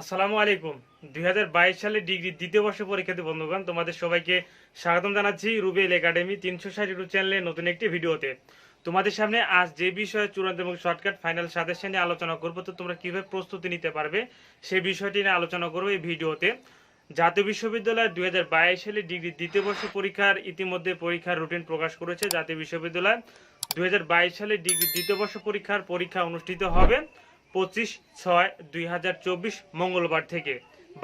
আসসালামু আলাইকুম। দুই সালে ডিগ্রি দ্বিতীয় বর্ষ পরীক্ষার্থী বন্ধুগণ, তোমাদের সবাইকে স্বাগতম জানাচ্ছি রুবেল একাডেমি তিনশো ষাট ইউটিউব চ্যানেলে নতুন একটি ভিডিওতে। তোমাদের সামনে আজ যে বিষয়ে চূড়ান্ত এবং শর্টকাট ফাইনাল সাজেশন নিয়ে আলোচনা করব, তো তোমরা কীভাবে প্রস্তুতি নিতে পারবে সেই বিষয়টি নিয়ে আলোচনা করব এই ভিডিওতে। জাতীয় বিশ্ববিদ্যালয় দুই হাজার বাইশ সালে ডিগ্রি দ্বিতীয় বর্ষ পরীক্ষার ইতিমধ্যে পরীক্ষার রুটিন প্রকাশ করেছে জাতীয় বিশ্ববিদ্যালয়। দুই হাজার বাইশ সালে ডিগ্রি দ্বিতীয় বর্ষ পরীক্ষার পরীক্ষা অনুষ্ঠিত হবে। পঁচিশ ছয় দুই মঙ্গলবার থেকে।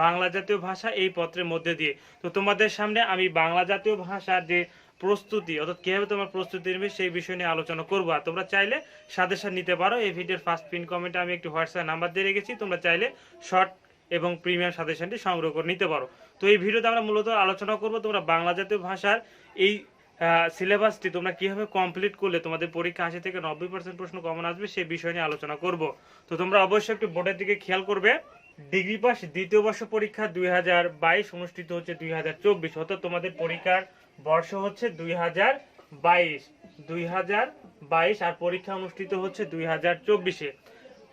বাংলা জাতীয় ভাষা এই পত্রের মধ্যে দিয়ে। তো তোমাদের সামনে আমি বাংলা জাতীয় ভাষার যে প্রস্তুতি, অর্থাৎ কীভাবে তোমার প্রস্তুতি নেবে সেই বিষয় নিয়ে আলোচনা করব। আর তোমরা চাইলে সাজেশন নিতে পারো। এই ভিডিওর ফার্স্ট পিন কমেন্টে আমি একটি হোয়াটসঅ্যাপ নাম্বার দিয়ে রেখেছি। তোমরা চাইলে শর্ট এবং প্রিমিয়াম সাজেশনটি সংগ্রহ করে নিতে পারো। তো এই ভিডিওতে আমরা মূলত আলোচনা করব তোমরা বাংলা জাতীয় ভাষার এই সিলেবাসটি তোমরা কীভাবে কমপ্লিট করলে? তোমাদের পরীক্ষা আশি থেকে নব্বই পার্সেন্ট প্রশ্ন কমন আসবে, সেই বিষয় নিয়ে আলোচনা করব। তো তোমরা অবশ্যই একটু বোর্ডের দিকে খেয়াল করবে। ডিগ্রি পাস দ্বিতীয় বর্ষ পরীক্ষা দুই হাজার বাইশ অনুষ্ঠিত হচ্ছে দুই হাজার চব্বিশ, অর্থাৎ তোমাদের পরীক্ষার বর্ষ হচ্ছে দুই হাজার বাইশ। দুই হাজার বাইশ আর পরীক্ষা অনুষ্ঠিত হচ্ছে দুই হাজার চব্বিশে।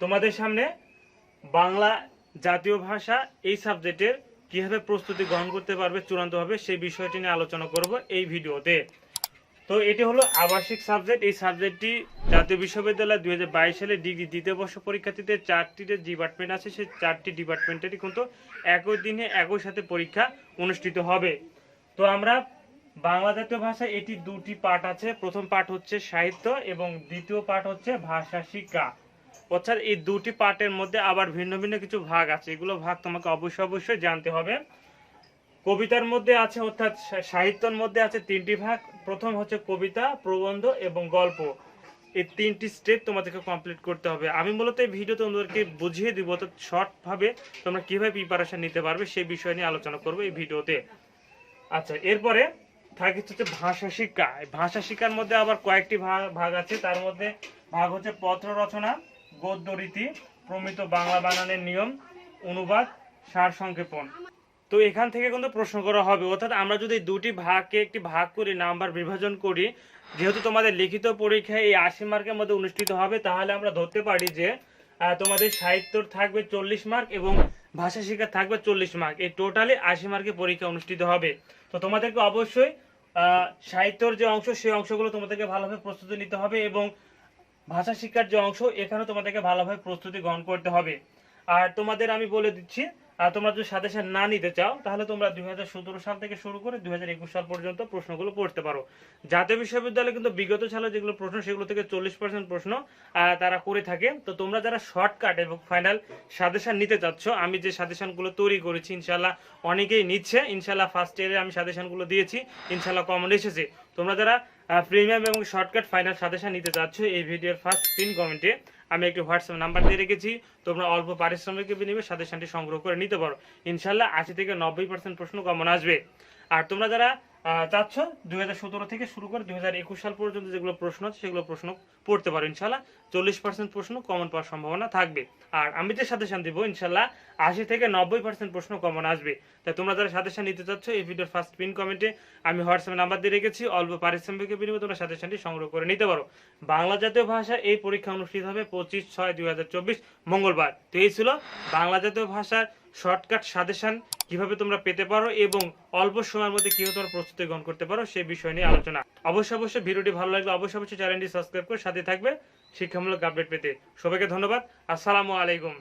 তোমাদের সামনে বাংলা জাতীয় ভাষা এই সাবজেক্টের কীভাবে প্রস্তুতি গ্রহণ করতে পারবে চূড়ান্তভাবে সেই বিষয়টি নিয়ে আলোচনা করব এই ভিডিওতে। তো এটি হলো আবাসিক সাবজেক্ট। এই সাবজেক্টটি জাতীয় বিশ্ববিদ্যালয় দুই সালে ডিগ্রি দ্বিতীয় বর্ষ পরীক্ষার্থীদের চারটি যে ডিপার্টমেন্ট আছে। সেই চারটি ডিপার্টমেন্টেরই কিন্তু একই দিনে একই সাথে পরীক্ষা অনুষ্ঠিত হবে। তো আমরা বাংলা জাতীয় ভাষা এটি দুটি পার্ট আছে। প্রথম পাঠ হচ্ছে সাহিত্য এবং দ্বিতীয় পাঠ হচ্ছে ভাষা শিক্ষা। অর্থাৎ এই দুটি পার্টের মধ্যে আবার ভিন্ন ভিন্ন কিছু ভাগ আছে। এগুলো ভাগ তোমাকে অবশ্যই অবশ্যই জানতে হবে। কবিতার মধ্যে আছে, অর্থাৎ সাহিত্যের মধ্যে আছে তিনটি ভাগ। প্রথম হচ্ছে কবিতা, প্রবন্ধ এবং গল্প। এই তিনটি স্টেপ তোমাদেরকে কমপ্লিট করতে হবে। আমি মূলত এই ভিডিও তোমাদেরকে বুঝিয়ে দিব, অর্থাৎ শর্ট ভাবে তোমরা কীভাবে প্রিপারেশন নিতে পারবে সেই বিষয় নিয়ে আলোচনা করব এই ভিডিওতে আচ্ছা এরপরে থাকে হচ্ছে ভাষা শিক্ষা। ভাষা শিক্ষার মধ্যে আবার কয়েকটি ভাগ ভাগ আছে। তার মধ্যে ভাগ হচ্ছে পত্র রচনা, গদ্য রীতি, প্রমিত বাংলা বানানের নিয়ম, অনুবাদ সার সংক্ষেপণ তো এখান থেকে কিন্তু প্রশ্ন করা হবে। অর্থাৎ আমরা যদি দুটি ভাগকে একটি ভাগ করি নাম্বার বিভাজন করি, যেহেতু তোমাদের লিখিত পরীক্ষায় এই আশি মার্কের মধ্যে অনুষ্ঠিত হবে, তাহলে আমরা ধরতে পারি যে তোমাদের সাহিত্যর থাকবে চল্লিশ মার্ক এবং ভাষা শিক্ষা থাকবে চল্লিশ মার্ক। এই টোটালি আশি মার্কের পরীক্ষা অনুষ্ঠিত হবে। তো তোমাদেরকে অবশ্যই সাহিত্যর যে অংশ, সেই অংশগুলো তোমাদেরকে ভালোভাবে প্রস্তুতি নিতে হবে এবং ভাষা শিক্ষার যে অংশ, এখানেও তোমাদেরকে ভালোভাবে প্রস্তুতি গ্রহণ করতে হবে। আর তোমাদের আমি বলে দিচ্ছি আর তোমরা যদি সাজেশন না নিতে চাও, তাহলে তোমরা দুই সাল থেকে শুরু করে দুই হাজার একুশ সাল পর্যন্ত প্রশ্নগুলো পড়তে পারো। জাতীয় বিশ্ববিদ্যালয়ে কিন্তু বিগত সালে যেগুলো প্রশ্ন, সেগুলো থেকে চল্লিশ পার্সেন্ট প্রশ্ন তারা করে থাকে। তো তোমরা যারা শর্টকাট এবং ফাইনাল সাজেশন নিতে চাচ্ছ, আমি যে সাজেশনগুলো তৈরি করেছি ইনশাল্লাহ অনেকেই নিচ্ছে। ইনশাল্লাহ ফার্স্ট ইয়ারে আমি সাজেশনগুলো দিয়েছি ইনশাল্লাহ কমন এসেছে। তোমরা যারা প্রিমিয়াম এবং শর্টকাট ফাইনাল সাজেশন নিতে চাচ্ছ এই ভিডিওর ফার্স্ট পিন কমেন্টে আমি একটি হোয়াটসঅ্যাপ নাম্বার দিয়ে রেখেছি। তোমরা অল্প পারিশ্রমিক বিনিময়ে সাজেশনটি সংগ্রহ করে নিতে পারো। ইনশাল্লাহ আশি থেকে নব্বই পার্সেন্ট প্রশ্ন কমন আসবে। আর তোমরা যারা চাচ্ছ দুই থেকে শুরু করে দুই সাল পর্যন্ত যেগুলো প্রশ্ন আছে, সেগুলো প্রশ্ন পড়তে পারো ইনশাল্লাহ চল্লিশ পার্সেন্ট প্রশ্ন কমন পাওয়ার সম্ভাবনা থাকবে। আর আমি যে সাজেশন দিব ইনশাল্লাহ আশি থেকে নব্বই পার্সেন্ট প্রশ্ন কমন আসবে। তাই তোমরা যারা সাজেশন নিতে চাচ্ছ, এই ভিডিওর ফার্স্ট পিন কমেন্টে আমি হোয়াটসঅ্যাপ নাম্বার দিয়ে রেখেছি। অল্প পারিশ্রমিকের বিনিময়ে তোমরা সাজেশনটি সংগ্রহ করে নিতে পারো। বাংলা জাতীয় ভাষা এই পরীক্ষা অনুষ্ঠিত হবে পঁচিশ ছয় দুই মঙ্গলবার। তো এই ছিল বাংলা জাতীয় ভাষার শর্টকাট সাজেশন কীভাবে তোমরা পেতে পারো এবং অল্প সময়ের মধ্যে কীভাবে তোমরা প্রস্তুতি গ্রহণ করতে পারো সেই বিষয় নিয়ে আলোচনা। অবশ্যই অবশ্যই ভিডিওটি ভালো লাগলে অবশ্যই অবশ্যই চ্যানেলটি সাবস্ক্রাইব করে সাথে থাকবে। শিক্ষামূলক আপডেট পেতে সবাইকে ধন্যবাদ। আসসালামু আলাইকুম।